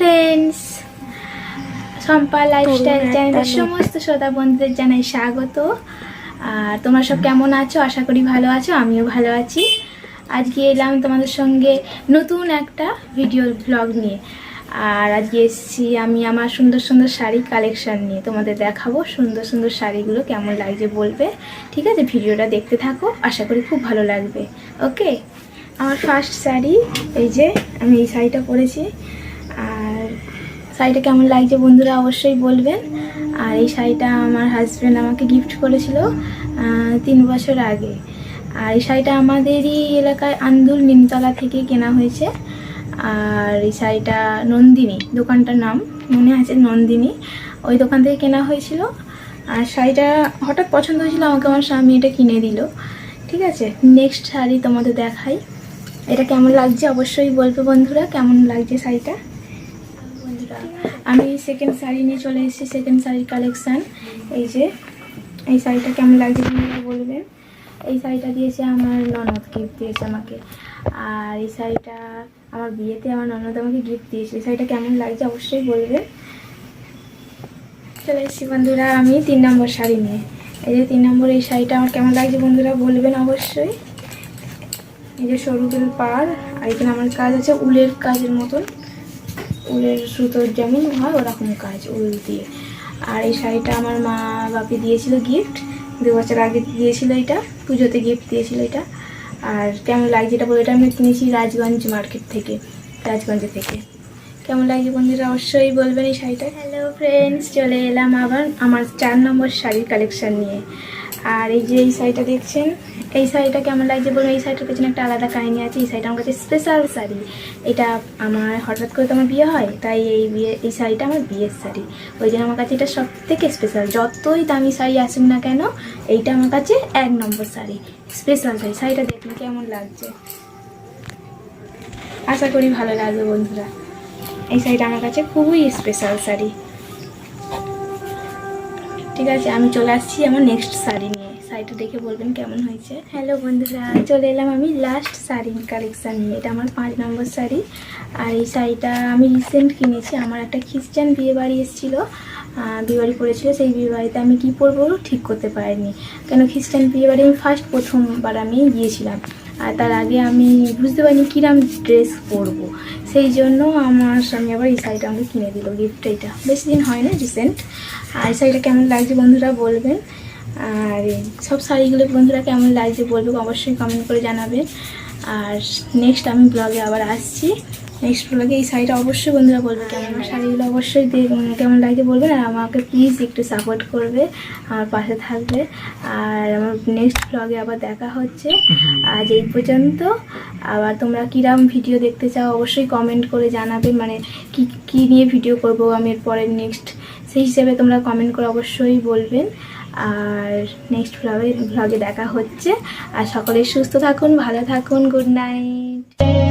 Friends সম্পা lifestyle চ্যানেলের সমস্ত শ্রোতা বন্ধুদের জানাই স্বাগত। আর তোমরা সব কেমন আছো? আশা করি ভালো আছো আমিও ভালো আছি। আজকে এলাম তোমাদের সঙ্গে নতুন একটা ভিডিও ব্লগ নিয়ে। আর আজকে এসেছি আমি আমার সুন্দর সুন্দর শাড়ি কালেকশান নিয়ে। তোমাদের দেখাবো সুন্দর সুন্দর শাড়িগুলো কেমন লাগছে বলবে। ঠিক আছে? ভিডিওটা দেখতে থাকো আশা করি খুব ভালো লাগবে। ওকে আমার ফার্স্ট শাড়ি এই যে আমি এই শাড়িটা পরেছি। শাড়িটা কেমন লাগছে বন্ধুরা অবশ্যই বলবেন। আর এই শাড়িটা আমার হাজব্যান্ড আমাকে গিফট করেছিল তিন বছর আগে। আর এই শাড়িটা আমাদেরই এলাকায় আন্দুল নিমতলা থেকে কেনা হয়েছে। আর এই শাড়িটা নন্দিনী, দোকানটার নাম, মনে আছে নন্দিনী, ওই দোকান থেকে কেনা হয়েছিল। আর শাড়িটা হঠাৎ পছন্দ হয়েছিল, আমাকে আমার স্বামী এটা কিনে দিল। ঠিক আছে নেক্সট শাড়ি তোমাদের দেখাই। এটা কেমন লাগছে অবশ্যই বলবে বন্ধুরা, কেমন লাগছে শাড়িটা? আমি সেকেন্ড শাড়ি নিয়ে চলে এসেছি সেকেন্ড শাড়ির কালেকশান এই যে, এই শাড়িটা কেমন লাগছে বন্ধুরা বলবেন এই শাড়িটা দিয়েছে আমার ননদ গিফট দিয়েছে আমাকে। আর এই শাড়িটা আমার বিয়েতে আমার ননদ আমাকে গিফট দিয়েছে। এই শাড়িটা কেমন লাগছে অবশ্যই বলবে। চলে এসেছি বন্ধুরা, আমি তিন নম্বর শাড়ি নিয়ে। এই যে তিন নম্বর এই শাড়িটা আমার কেমন লাগছে বন্ধুরা বলবেন অবশ্যই। এই যে সরু দুল পাড়, আর এখানে আমার কাজ আছে উলের কাজের মতন। উলের সুতোর যেমন হয়, ওরকম কাজ উল দিয়ে। আর এই শাড়িটা আমার মা বাপি দিয়েছিল গিফট দু বছর আগে দিয়েছিল এটা, পুজোতে গিফট দিয়েছিল এটা। আর কেমন লাগছে এটা বলে এটা আমি কিনেছি রাজগঞ্জ মার্কেট থেকে, রাজগঞ্জ থেকে। কেমন লাগছে বন্ধুরা অবশ্যই বলবেন এই শাড়িটা। হ্যালো ফ্রেন্ডস চলে এলাম আবার আমার চার নম্বর শাড়ির কালেকশান নিয়ে। আর এই যে এই শাড়িটা দেখছেন, এই শাড়িটা কেমন লাগছে বলুন? এই শাড়িটার পেছনে একটা আলাদা কাহিনী আছে, এই শাড়িটা আমার কাছে স্পেশাল শাড়ি। এটা আমার হঠাৎ করে তো আমার বিয়ে হয়, তাই এই বিয়ে এই শাড়িটা আমার বিয়ের শাড়ি। ওই জন্য আমার কাছে এটা সব থেকে স্পেশাল যতই দামি শাড়ি আসুক না কেন, এইটা আমার কাছে এক নম্বর শাড়ি। স্পেশাল শাড়ি। শাড়িটা দেখুন কেমন লাগছে। আশা করি ভালো লাগবে বন্ধুরা। এই শাড়িটা আমার কাছে খুবই স্পেশাল শাড়ি। ঠিক আছে, আমি চলে আসছি আমার নেক্সট শাড়ি নিয়ে। শাড়িটা দেখে বলবেন কেমন হয়েছে। হ্যালো বন্ধুরা, চলে এলাম আমি লাস্ট শাড়ি কালেকশান নিয়ে। এটা আমার পাঁচ নম্বর শাড়ি। আর এই শাড়িটা আমি রিসেন্ট কিনেছি। আমার একটা খ্রিস্টান বিয়ে বাড়ি এসেছিল বিয়ে বাড়ি পড়েছিল। সেই বিয়ে বাড়িতে আমি কী পরবো ঠিক করতে পারিনি। কেন খ্রিস্টান বিয়ে বাড়ি আমি ফার্স্ট প্রথমবার আমি গিয়েছিলাম। আর তার আগে আমি বুঝতে পারিনি কিরাম ড্রেস পরবো। সেই জন্য আমার স্বামী আবার এই শাড়িটা আমাকে কিনে দিল গিফট এইটা বেশি দিন হয় না রিসেন্ট আর এই শাড়িটা কেমন লাগছে বন্ধুরা বলবেন। আর সব শাড়িগুলো বন্ধুরা কেমন লাগছে বলবে অবশ্যই কমেন্ট করে জানাবেন। আর নেক্সট আমি ব্লগে আবার আসছি। নেক্সট ব্লগে এই শাড়িটা অবশ্যই বন্ধুরা বলবে কেমন শাড়িগুলো অবশ্যই কেমন লাগে বলবেন আর আমাকে প্লিজ একটু সাপোর্ট করবে আমার পাশে থাকবে। আর আমার নেক্সট ব্লগে আবার দেখা হচ্ছে। আজ এই পর্যন্ত। আবার তোমরা কিরম ভিডিও দেখতে চাও অবশ্যই কমেন্ট করে জানাবে। মানে কি কি নিয়ে ভিডিও করব আমি এর পরে নেক্সট সেই হিসেবে তোমরা কমেন্ট করে অবশ্যই বলবেন। আর নেক্সট ব্লগে ব্লগে দেখা হচ্ছে। আর সকলে সুস্থ থাকুন ভালো থাকুন গুড নাইট